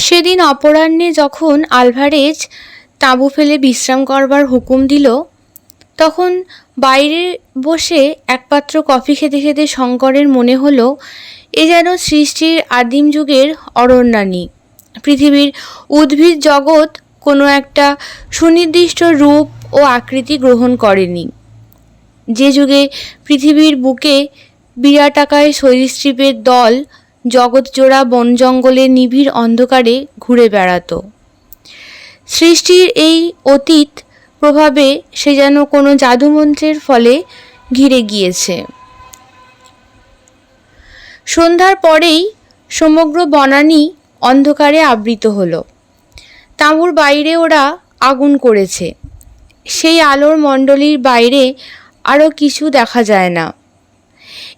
সেদিন অপরাহ্নে যখন আলভারেজ তাঁবু ফেলে বিশ্রাম করবার হুকুম দিল, তখন বাইরে বসে একপাত্র কফি খেতে খেতে শঙ্করের মনে হলো, এ যেন সৃষ্টির আদিম যুগের অরণ্যানী। পৃথিবীর উদ্ভিদ জগৎ কোনো একটা সুনির্দিষ্ট রূপ ও আকৃতি গ্রহণ করেনি। যে যুগে পৃথিবীর বুকে বিরাটাকায় সরীসৃপের দল জগৎজোড়া বন জঙ্গলে নিবিড় অন্ধকারে ঘুরে বেড়াতো। সৃষ্টির এই অতীত প্রভাবে সে যেন কোনো জাদুমন্ত্রের ফলে ঘিরে গিয়েছে। সন্ধ্যার পরেই সমগ্র বনানী অন্ধকারে আবৃত হলো। তাঁবুর বাইরে ওরা আগুন করেছে। সেই আলোর মণ্ডলীর বাইরে আরও কিছু দেখা যায় না।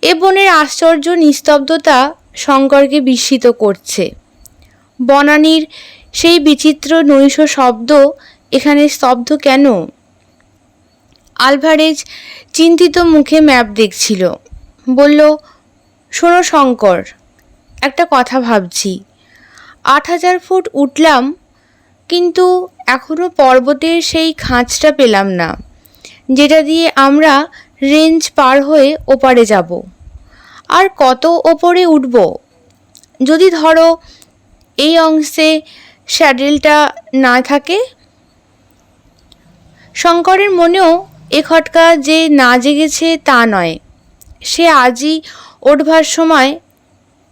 এ বনের আশ্চর্য নিস্তব্ধতা শঙ্করকে বিস্মিত করছে। বনানীর সেই বিচিত্র নৈশ শব্দ এখানে স্তব্ধ কেন? আলভারেজ চিন্তিত মুখে ম্যাপ দেখছিল। বলল, শোনো শঙ্কর, একটা কথা ভাবছি। আট হাজার ফুট উঠলাম, কিন্তু এখনও পর্বতের সেই খাঁজটা পেলাম না, যেটা দিয়ে আমরা রেঞ্জ পার হয়ে ওপারে যাব। আর কত ওপরে উঠব? যদি ধরো এই অংশে স্যাডেলটা না থাকে? শঙ্করের মনেও এ খটকা যে না জেগেছে তা নয়। সে আজই ওঠবার সময়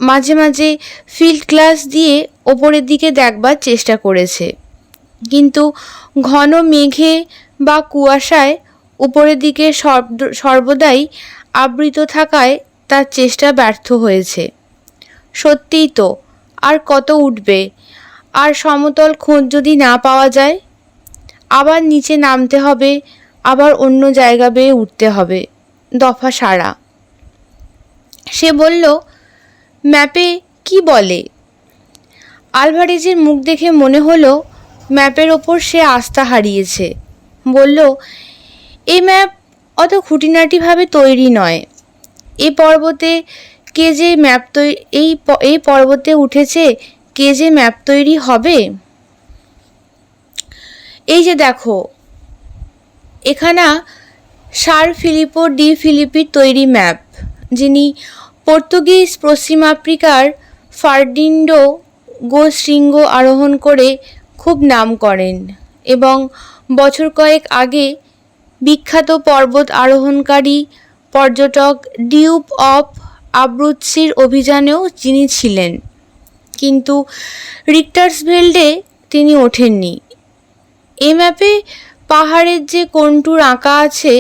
মাঝে মাঝে ফিল্ড ক্লাস দিয়ে ওপরের দিকে দেখবার চেষ্টা করেছে। কিন্তু ঘন মেঘে বা কুয়াশায় উপরের দিকে সর্বদাই আবৃত থাকায় তার চেষ্টা ব্যর্থ হয়েছে। সত্যিই তো, আর কত উঠবে? আর সমতল খোঁজ যদি না পাওয়া যায়? আবার নিচে নামতে হবে, আবার অন্য জায়গা বেয়ে উঠতে হবে, দফা সারা সে বলল, ম্যাপে কি বলে? আলভারেজের মুখ দেখে মনে হলো, ম্যাপের ওপর সে আস্থা হারিয়েছে। বলল এই ম্যাপ অত খুঁটিনাটিভাবে তৈরি নয়। এ পর্বতে কে যে ম্যাপ তৈরি এই এই পর্বতে উঠেছে, কে যে ম্যাপ তৈরি হবে? এই যে দেখো, এখানা সার ফিলিপো ডি ফিলিপির তৈরি ম্যাপ, যিনি পর্তুগিজ পশ্চিম আফ্রিকার ফার্ডিন্ডো গো শৃঙ্গ আরোহণ করে খুব নাম করেন এবং বছর কয়েক আগে বিখ্যাত পর্বত আরোহণকারী পর্যটক ডিউপ অফ আব্রুৎসির অভিযানেও যিনি ছিলেন, কিন্তু রিক্টার্সভেল্ডে তিনি ওঠেননি। এ ম্যাপে পাহাড়ের যে কন্টুর আঁকা আছে,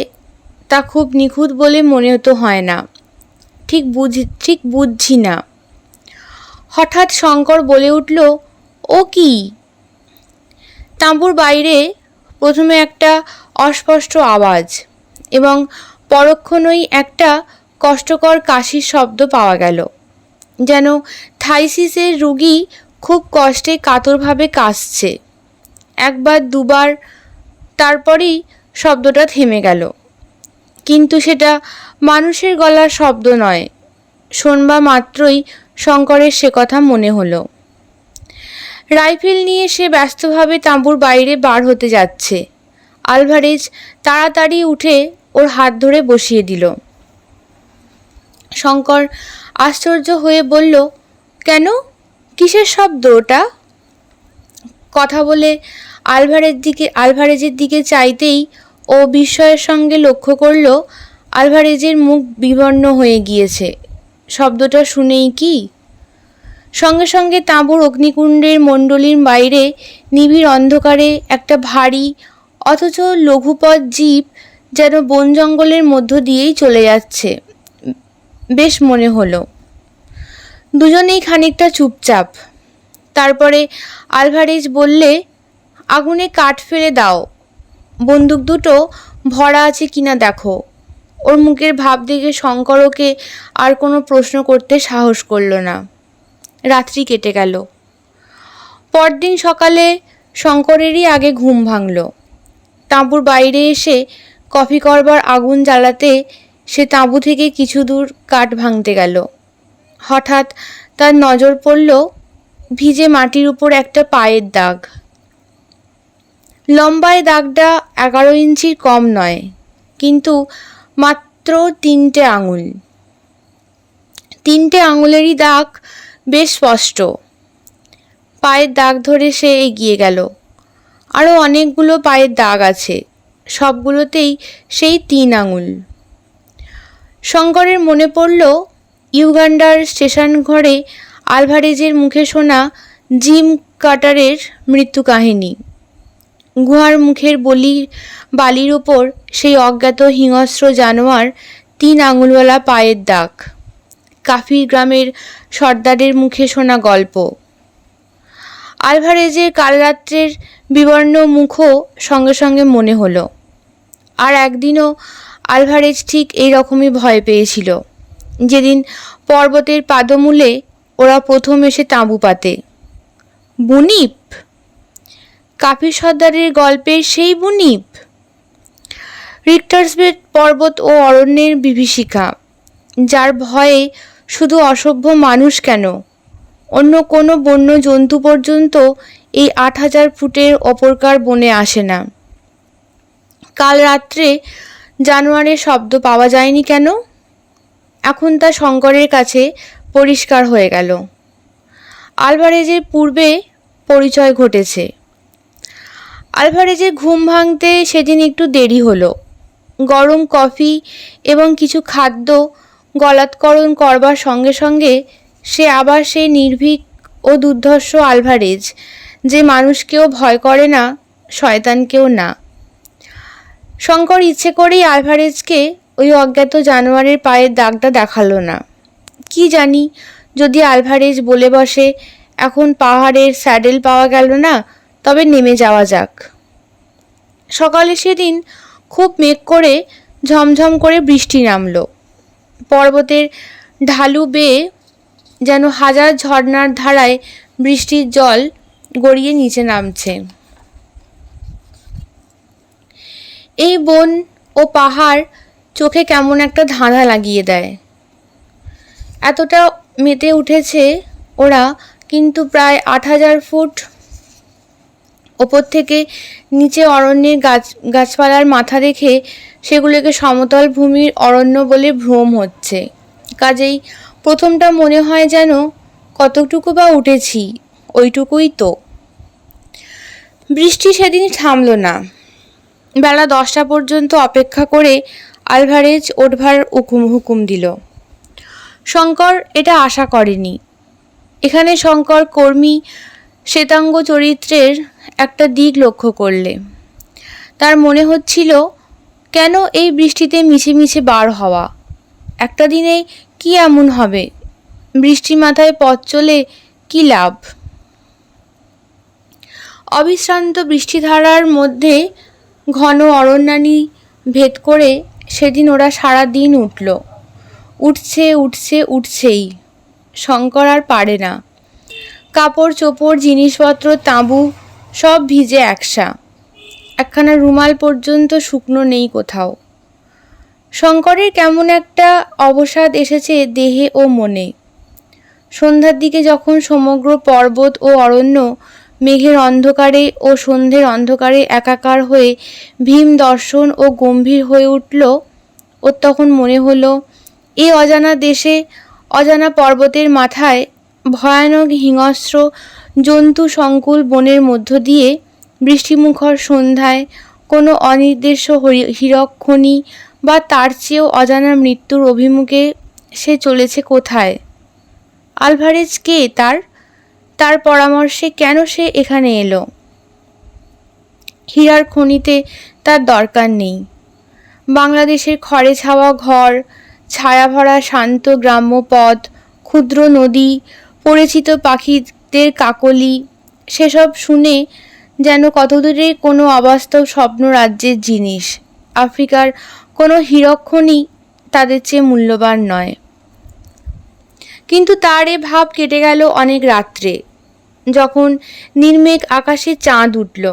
তা খুব নিখুঁত বলে মনে তো হয় না। ঠিক বুঝি, ঠিক বুঝছি না। হঠাৎ শঙ্কর বলে উঠল, ও কি? তাঁবুর বাইরে প্রথমে একটা অস্পষ্ট আওয়াজ এবং পরক্ষণই একটা কষ্টকর কাশির শব্দ পাওয়া গেল। যেন থাইসিসের রুগী খুব কষ্টে কাতরভাবে কাশছে। একবার, দুবার, তারপরেই শব্দটা থেমে গেল। কিন্তু সেটা মানুষের গলার শব্দ নয়। শোনবা মাত্রই শঙ্করের সে কথা মনে হলো। রাইফেল নিয়ে সে ব্যস্তভাবে তাঁবুর বাইরে বার হতে যাচ্ছে। আলভারেজ তাড়াতাড়ি উঠে ওর হাত ধরে বসিয়ে দিল। শঙ্কর আশ্চর্য হয়ে বলল, কেন? কিসের শব্দ ওটা? কথা বলে আলভারের দিকে, আলভারেজের দিকে চাইতেই ও বিস্ময়ের সঙ্গে লক্ষ্য করল, আলভারেজের মুখ বিবর্ণ হয়ে গিয়েছে। শব্দটা শুনেই কি? সঙ্গে সঙ্গে তাঁবুর অগ্নিকুণ্ডের মণ্ডলীর বাইরে নিবিড় অন্ধকারে একটা ভারী, অথচ লঘুপথ জীব যেন বন জঙ্গলের মধ্য দিয়েই চলে যাচ্ছে। বেশ মনে হলো। দুজনেই খানিকটা চুপচাপ। তারপরে আলভারেজ বললে, আগুনে কাঠ ফেলে দাও। বন্দুক দুটো ভরা আছে কিনা দেখো। ওর মুখের ভাব দেখে শঙ্করকে আর কোনো প্রশ্ন করতে সাহস করল না। রাত্রি কেটে গেল। পরদিন সকালে শঙ্করেরই আগে ঘুম ভাঙল। তাঁবুর বাইরে এসে কফি করবার আগুন জ্বালাতে সে তাঁবু থেকে কিছু দূর কাঠ ভাঙতে গেল। হঠাৎ তার নজর পড়ল ভিজে মাটির উপর একটা পায়ের দাগ। লম্বায় দাগটা এগারো ইঞ্চির কম নয়, কিন্তু মাত্র তিনটে আঙুল। তিনটে আঙুলেরই দাগ বেশ স্পষ্ট। পায়ের দাগ ধরে সে এগিয়ে গেল। আরও অনেকগুলো পায়ের দাগ আছে। সবগুলোতেই সেই তিন আঙুল। শঙ্করের মনে পড়ল, ইউগান্ডার স্টেশন ঘরে আলভারেজের মুখে শোনা জিম কাটারের মৃত্যু কাহিনী। গুহার মুখের বলি, বালির ওপর সেই অজ্ঞাত হিংস্র জানোয়ার তিন আঙুলওয়ালা পায়ের দাগ। কাফির গ্রামের সর্দারের মুখে শোনা গল্প। আলভারেজের কাল রাত্রের বিবর্ণ মুখও সঙ্গে সঙ্গে মনে হলো। আর একদিনও আলভারেজ ঠিক এই রকমই ভয় পেয়েছিল। যেদিন পর্বতের পাদমূলে ওরা প্রথম এসে তাঁবু পাতে। বুনিপ? কাফি সর্দারের গল্পের সেই বুনিপ? রিক্টার্সবেদ পর্বত ও অরণ্যের বিভীষিকা, যার ভয়ে শুধু অসভ্য মানুষ কেন? অন্য কোনো বন্য জন্তু পর্যন্ত এই আট হাজার ফুটের অপরকার বনে আসে না। কাল রাত্রে জানোয়ারের শব্দ পাওয়া যায়নি কেন? এখন তা শঙ্করের কাছে পরিষ্কার হয়ে গেল। আলভারেজের পূর্বে পরিচয় ঘটেছে। আলভারেজের ঘুম ভাঙতে সেদিন একটু দেরি হলো। গরম কফি এবং কিছু খাদ্য গলাৎকরণ করবার সঙ্গে সঙ্গে সে আবার সেই নির্ভীক ও দুর্ধর্ষ আলভারেজ যে মানুষকেও ভয় করে না, শয়তানকেও না। শঙ্কর ইচ্ছে করেই আলভারেজকে ওই অজ্ঞাত জানোয়ারের পায়ের দাগটা দেখাল না। কি জানি, যদি আলভারেজ বলে বসে, এখন পাহাড়ের স্যাডেল পাওয়া গেল না, তবে নেমে যাওয়া যাক। সকালে সেদিন খুব মেঘ করে ঝমঝম করে বৃষ্টি নামল। পর্বতের ঢালু বেয়ে যেন হাজার ঝর্ণার ধারায় বৃষ্টির জল গড়িয়ে নিচে নামছে। এই বন ও পাহাড় চোখে কেমন একটা ধাঁধা লাগিয়ে দেয়। এতটা মেতে উঠেছে ওরা, কিন্তু প্রায় আট হাজার ফুট ওপর থেকে নিচে অরণ্যের গাছ, গাছপালার মাথা রেখে সেগুলোকে সমতল ভূমির অরণ্য বলে ভ্রম হচ্ছে। কাজেই প্রথমটা মনে হয় যেন কতটুকু বা উঠেছি, ওইটুকুই তো। বৃষ্টি সেদিন থামলো না। বেলা দশটা পর্যন্ত অপেক্ষা করে আলভারেজ ওঠবার হুকুম হুকুম দিল। শঙ্কর এটা আশা করেনি। এখানে শঙ্কর কর্মী শ্বেতাঙ্গ চরিত্রের একটা দিক লক্ষ্য করলে। তার মনে হচ্ছিল, কেন এই বৃষ্টিতে মিছে মিছে বার হওয়া? একটা দিনে কি এমন হবে? বৃষ্টি মাথায় পথ চলে কি লাভ? অবিশ্রান্ত বৃষ্টিধারার মধ্যে ঘন অরণ্যানি ভেদ করে সেদিন ওরা সারা দিন উঠল। উঠছে উঠছে, উঠছেই। শঙ্কর আর পারে না। কাপড়, চোপড়, জিনিসপত্র, তাঁবু সব ভিজে একসা। একখানা রুমাল পর্যন্ত শুকনো নেই কোথাও। শঙ্করের কেমন একটা অবসাদ এসেছে দেহে ও মনে। সন্ধ্যার দিকে যখন সমগ্র পর্বত ও অরণ্য মেঘের অন্ধকারে ও সন্ধ্যের অন্ধকারে একাকার হয়ে ভীম দর্শন ও গম্ভীর হয়ে উঠল ও তখন মনে হলো এই অজানা দেশে, অজানা পর্বতের মাথায় ভয়ানক হিংস্র জন্তু সংকুল বনের মধ্য দিয়ে বৃষ্টিমুখর সন্ধ্যায় কোনো অনির্দেশ্য হীরকখনি বা তার চেয়েও অজানা মৃত্যুর অভিমুখে সে চলেছে কোথায়? আলভারেজ কে তার? তার পরামর্শে কেন সে এখানে এলো? হীরার খনিতে তার দরকার নেই। বাংলাদেশের খড়ে ছাওয়া ঘর ছায়াভরা শান্ত গ্রাম্য পথ, ক্ষুদ্র নদী, পরিচিত পাখিদের কাকলি, সেসব শুনে যেন কতদূরে কোনো অবাস্তব স্বপ্ন রাজ্যের জিনিস। আফ্রিকার কোনো হীরক্ষণই তাদের চেয়ে মূল্যবান নয়। কিন্তু তার এ ভাব কেটে গেল অনেক রাত্রে। যখন নির্মেঘ আকাশে চাঁদ উঠল,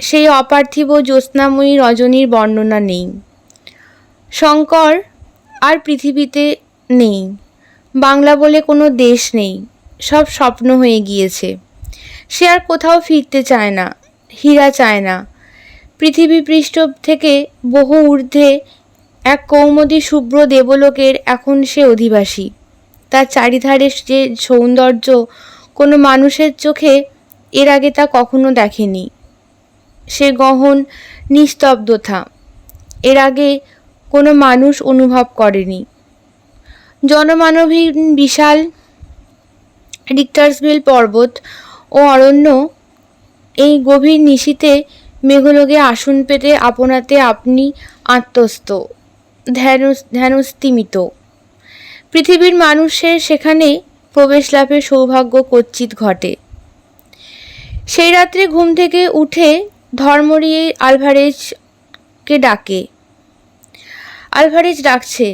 সেই অপার্থিব জ্যোৎস্নাময়ী রজনীর বর্ণনা নেই। শঙ্কর আর পৃথিবীতে নেই, বাংলা বলে কোনো দেশ নেই, সব স্বপ্ন হয়ে গিয়েছে। সে আর কোথাও ফিরতে চায় না, হীরা চায় না। পৃথিবী পৃষ্ঠ থেকে বহু ঊর্ধ্বে এক কৌমদী শুভ্র দেবলোকের এখন সে অধিবাসী। তার চারিধারে যে সৌন্দর্য কোনো মানুষের চোখে এর আগে তা কখনো দেখেনি। সে গহন নিস্তব্ধতা। এর আগে কোনো মানুষ অনুভব করেনি। জনমানবহীন বিশাল রিক্টার্সভিল পর্বত ও অরণ্য এই গভীর নিশীতে মেঘলোকে আসন পেতে আপনাতে আপনি আত্মস্থ ধ্যান ধ্যানস্তিমিত। পৃথিবীর মানুষের সেখানে প্রবেশ লাভের সৌভাগ্য কচ্ছিত ঘটে। সেই রাত্রে ঘুম থেকে উঠে ধর্মরিয়ে আলভারেজকে ডাকে। আলভারেজ ডাকছে,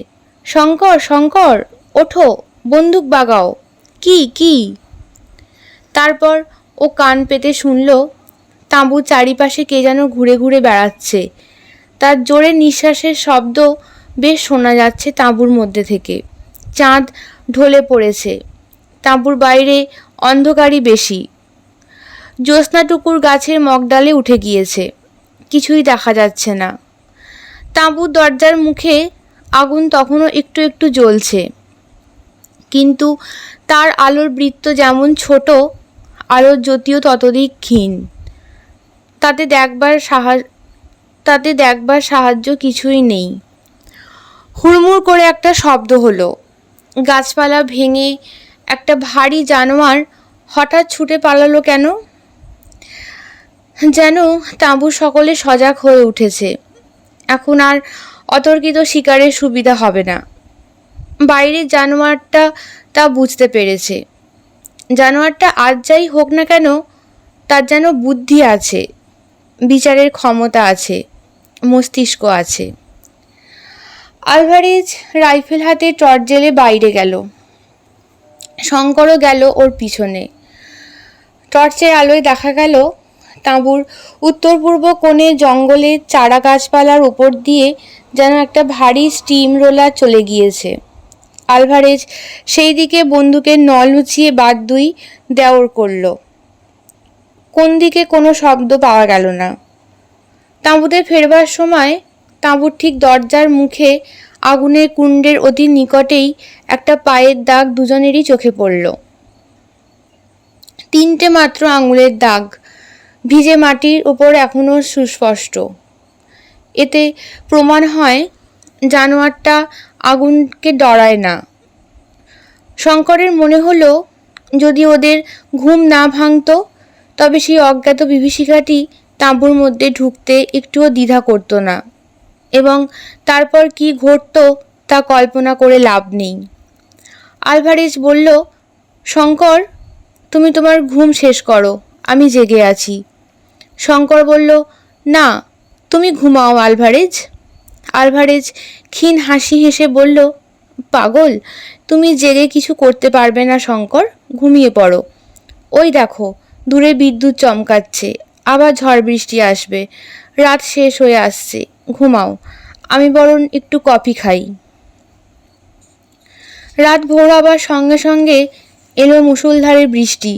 শঙ্কর শঙ্কর, ওঠো, বন্দুক বাগাও। কি কি? তারপর ও কান পেতে শুনল, তাঁবু চারিপাশে কে যেন ঘুরে ঘুরে বেড়াচ্ছে। তার জোরে নিঃশ্বাসের শব্দ বেশ শোনা যাচ্ছে তাঁবুর মধ্যে থেকে। চাঁদ ঢলে পড়েছে। তাঁবুর বাইরে অন্ধকারই বেশি। জ্যোৎস্নাটুকুর গাছের মগডালে উঠে গিয়েছে। কিছুই দেখা যাচ্ছে না। তাঁবুর দরজার মুখে আগুন তখনও একটু একটু জ্বলছে। কিন্তু তার আলোর বৃত্ত যেমন ছোট, আলোর জ্যোতিও ততদিক ক্ষীণ। তাতে দেখবার সাহায্য তাতে দেখবার সাহায্য কিছুই নেই। হুড়মুড় করে একটা শব্দ হলো। গাছপালা ভেঙে একটা ভারী জানোয়ার হঠাৎ ছুটে পালালো কেন? যেন তাঁবু সকলে সজাগ হয়ে উঠেছে। এখন আর অতর্কিত শিকারের সুবিধা হবে না। বাইরের জানোয়ারটা তা বুঝতে পেরেছে। জানোয়ারটা আজ যাই হোক না কেন, তার যেন বুদ্ধি আছে, বিচারের ক্ষমতা আছে, মস্তিষ্ক আছে। আলভারেজ রাইফেল হাতে টর্চ জেলে বাইরে গেল। শঙ্করও গেল ওর পিছনে। টর্চের আলোয় দেখা গেল তাঁবুর উত্তর পূর্ব কোণে জঙ্গলে চারা গাছপালার উপর দিয়ে যেন একটা ভারী স্টিম রোলার চলে গিয়েছে। আলভারেজ সেই দিকে বন্দুকের নল উঁচিয়ে বাদ দুই দেওর করল। কোন দিকে কোনো শব্দ পাওয়া গেল না। তাঁবুতে ফেরবার সময় তাঁবুর ঠিক দরজার মুখে আগুনের কুণ্ডের অতি নিকটেই একটা পায়ের দাগ দুজনেরই চোখে পড়ল। তিনটে মাত্র আঙুলের দাগ ভিজে মাটির ওপর এখনও সুস্পষ্ট। এতে প্রমাণ হয়, জানোয়ারটা আগুনকে ডরায় না। শঙ্করের মনে হলো, যদি ওদের ঘুম না ভাঙত, তবে সেই অজ্ঞাত বিভীষিকাটি তাঁবুর মধ্যে ঢুকতে একটুও দ্বিধা করতো না। তারপর কি ঘটত তা কল্পনা করে লাভ নেই। আলভারেজ বলল, শঙ্কর, তুমি তোমার ঘুম শেষ করো, আমি জেগে আছি। শঙ্কর বলল, না, তুমি ঘুমাও আলভারেজ। আলভারেজ ক্ষীণ হাসি হেসে বলল, পাগল, তুমি জেগে কিছু করতে পারবে না শঙ্কর, ঘুমিয়ে পড়ো। ওই দেখো, দূরে বিদ্যুৎ চমকাচ্ছে, আবার ঝড় বৃষ্টি আসবে, রাত শেষ হয়ে আসছে। ঘুমাও, আমি বরং একটু কফি খাই। রাত ভোর হবার সঙ্গে সঙ্গে এলো মুষলধারে বৃষ্টি।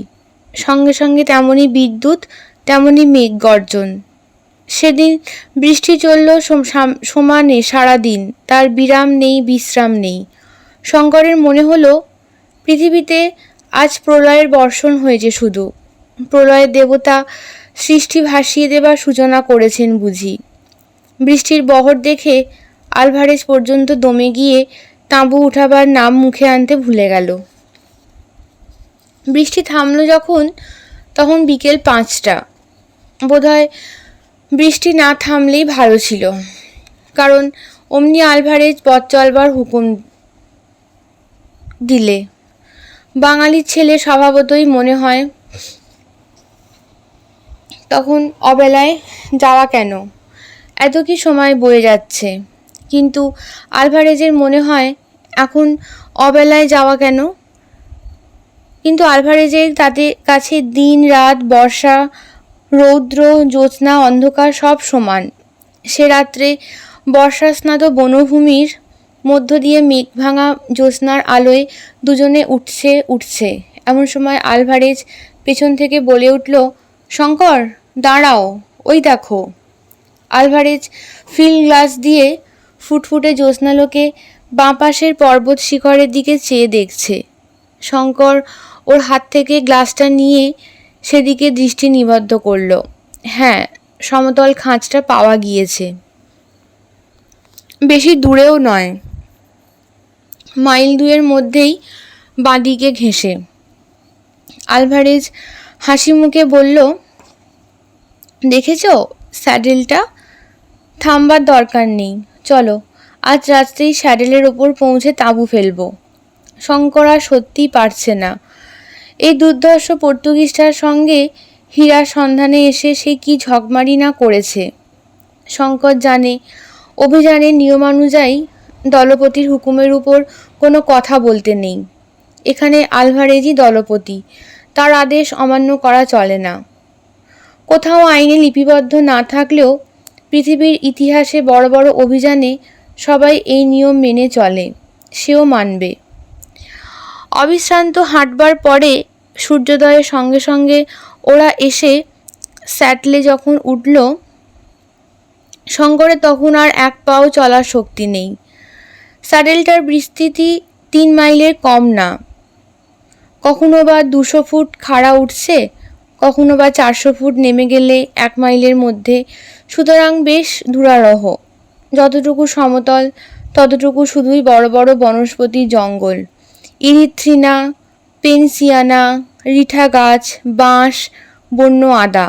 সঙ্গে সঙ্গে তেমনই বিদ্যুৎ তেমনই মেঘ গর্জন। সেদিন বৃষ্টি চলল সমানে সারাদিন, তার বিরাম নেই, বিশ্রাম নেই। শঙ্করের মনে হলো, পৃথিবীতে আজ প্রলয়ের বর্ষণ হয়েছে শুধু। প্রলয়ের দেবতা সৃষ্টি ভাসিয়ে দেবার সূচনা করেছেন বুঝি। বৃষ্টির বহর দেখে আলভারেজ পর্যন্ত দমে গিয়ে তাঁবু উঠাবার নাম মুখে আনতে ভুলে গেল। বৃষ্টি থামল যখন, তখন বিকেল পাঁচটা। বোধহয় বৃষ্টি না থামলেই ভালো ছিল, কারণ অমনি আলভারেজ পথ চলবার হুকুম দিলে। বাঙালির ছেলে স্বভাবতই মনে হয়, তখন অবেলায় যাওয়া কেন? এত কি সময় বয়ে যাচ্ছে? কিন্তু আলভারেজের মনে হয়, এখন অবেলায় যাওয়া কেন? কিন্তু আলভারেজের তাদের কাছে দিন, রাত, বর্ষা, রৌদ্র, জ্যোৎস্না, অন্ধকার সব সমান। সে রাত্রে বর্ষাস্নাত বনভূমির মধ্য দিয়ে মেঘ ভাঙা জ্যোৎস্নার আলোয় দুজনে উঠছে উঠছে। এমন সময় আলভারেজ পেছন থেকে বলে উঠল, শঙ্কর, দাঁড়াও, ওই দেখো। আলভারেজ ফিল গ্লাস দিয়ে ফুটফুটে জ্যোৎস্নালোকে বাঁ পাশের পর্বত শিখরের দিকে চেয়ে দেখছে। শঙ্কর ওর হাত থেকে গ্লাসটা নিয়ে সেদিকে দৃষ্টি নিবদ্ধ করল। হ্যাঁ সমতল খাঁজটা পাওয়া গিয়েছে। বেশি দূরেও নয়। মাইল দুয়ের মধ্যেই বাঁদিকে ঘেঁষে। আলভারেজ হাসি মুখে বলল, দেখেছ স্যাডেলটা? থামবার দরকার নেই। চলো, আজ রাত্রেই স্যাডেলের ওপর পৌঁছে তাঁবু ফেলব। শঙ্কর আর সত্যিই পারছে না। এই দুর্ধর্ষ পর্তুগিজটার সঙ্গে হীরার সন্ধানে এসে সে কি ঝকমারি না করেছে? শঙ্কর জানে, অভিযানের নিয়মানুযায়ী দলপতির হুকুমের উপর কোনো কথা বলতে নেই। এখানে আলভারেজি দলপতি, তার আদেশ অমান্য করা চলে না। কোথাও আইনে লিপিবদ্ধ না থাকলেও পৃথিবীর ইতিহাসে বড় বড় অভিযানে সবাই এই নিয়ম মেনে চলে, সেও মানবে। অবিশ্রান্ত হাঁটবার পরে সূর্যোদয়ের সঙ্গে সঙ্গে ওরা এসে স্যাটলে যখন উঠল শঙ্করের তখন আর এক পাও চলার শক্তি নেই। স্যাডেলটার বিস্তৃতি তিন মাইলের কম না। কখনো বা দুশো ফুট খাড়া উঠছে কখনো বা চারশো ফুট নেমে গেলে এক মাইলের মধ্যে। সুতরাং বেশ দুরারহ। যতটুকু সমতল, ততটুকু শুধুই বড় বড় বনস্পতি জঙ্গল। ইরিথ্রিনা পেনসিয়ানা, রিঠা গাছ, বাঁশ, বন্য আদা।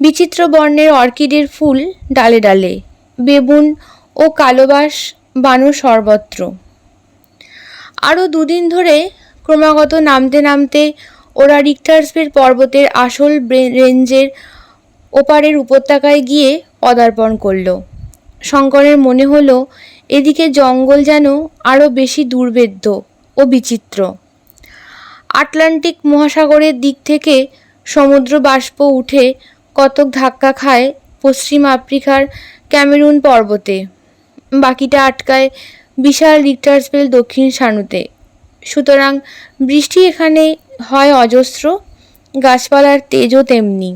বিচিত্র বর্ণের অর্কিডের ফুল ডালে ডালে, বেবুন ও কালোবাস বানু সর্বত্র। আরও দুদিন ধরে ক্রমাগত নামতে নামতে ওরা রিক্টার্সবের পর্বতের আসল রেঞ্জের ওপারের উপত্যকায় গিয়ে পদার্পণ করল। শঙ্করের মনে হলো, এদিকে জঙ্গল যেন আরও বেশি দুর্ভেদ্য ও বিচিত্র। আটলান্টিক মহাসাগরের দিক থেকে সমুদ্র বাষ্প উঠে কতক ধাক্কা খায় পশ্চিম আফ্রিকার ক্যামেরুন পর্বতে। বাকিটা আটকায় বিশাল রিক্টার্সবেল দক্ষিণ সানুতে সুতরাং বৃষ্টি এখানে হয় অজস্র, গাছপালার তেজও তেমনি।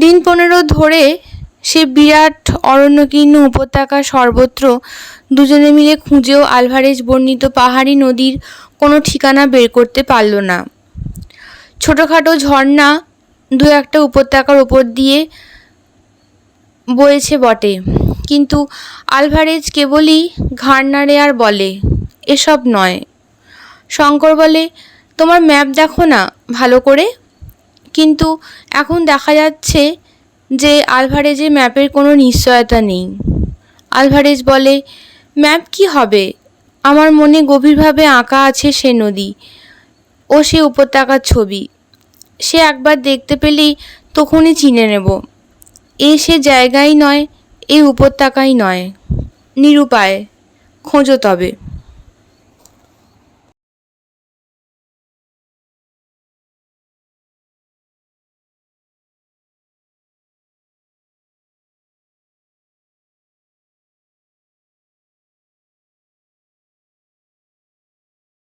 দিন পনেরো ধরে সে বিরাট অরণ্যকীর্ণ উপত্যকা সর্বত্র দুজনে মিলে খুঁজেও আলভারেজ বর্ণিত পাহাড়ি নদীর কোনো ঠিকানা বের করতে পারল না। ছোটোখাটো ঝর্ণা দু একটা উপত্যকার ওপর দিয়ে বয়েছে বটে, কিন্তু আলভারেজ কেবলই ঘাড় নাড়ে আর বলে, এসব নয়। শঙ্কর বলে, তোমার ম্যাপ দেখো না ভালো করে? কিন্তু এখন দেখা যাচ্ছে যে আলভারেজের ম্যাপের কোনো নিশ্চয়তা নেই। আলভারেজ বলে, ম্যাপ কি হবে? আমার মনে গভীরভাবে আঁকা আছে সে নদী ও সে উপত্যকার ছবি। সে একবার দেখতে পেলেই তখনই চিনে নেব। এ সে জায়গাই নয়, এ উপত্যকাই নয়। নিরুপায়, খোঁজো তবে।